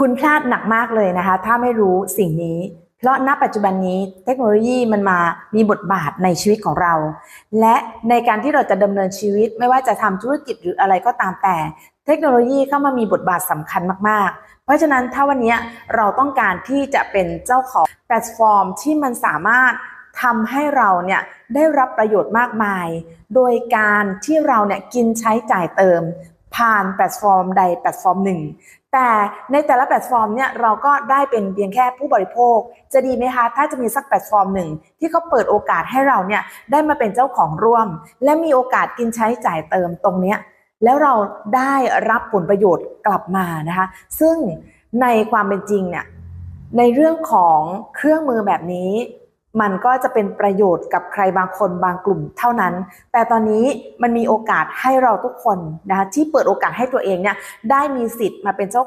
คุณพลาดหนักมากเลยนะคะ ถ้าไม่รู้สิ่งนี้ เพราะณปัจจุบันนี้เทคโนโลยีมันมามีบทบาทในชีวิตของเรา และในการที่เราจะดำเนินชีวิต ไม่ว่าจะทำธุรกิจหรืออะไรก็ตามแต่ เทคโนโลยีเข้ามามีบทบาทสำคัญมาก ๆ เพราะฉะนั้นถ้าวันนี้เราต้องการที่จะเป็นเจ้าของแพลตฟอร์มที่มันสามารถทำให้เราเนี่ยได้รับประโยชน์มากมาย โดยการที่เราเนี่ยกินใช้จ่ายเติม ผ่านแพลตฟอร์มใดแพลตฟอร์มหนึ่ง แต่ในแต่ละแพลตฟอร์มเนี่ยเราก็ได้เป็นเพียงแค่ผู้บริโภค จะดีไหมคะ ถ้าจะมีสักแพลตฟอร์มหนึ่ง ที่เขาเปิดโอกาสให้เราเนี่ยได้มาเป็นเจ้าของร่วม และมีโอกาสกินใช้จ่ายเติมตรงเนี้ยแล้วเราได้รับผลประโยชน์กลับมานะคะ ซึ่งในความเป็นจริงเนี่ยในเรื่องของเครื่องมือแบบนี้ มันก็จะเป็นประโยชน์กับใครบางคนบางกลุ่มเท่านั้น แต่ตอนนี้มันมีโอกาสให้เราทุกคนนะคะที่เปิดโอกาสให้ตัวเองเนี่ยได้มีสิทธิ์มาเป็นเจ้า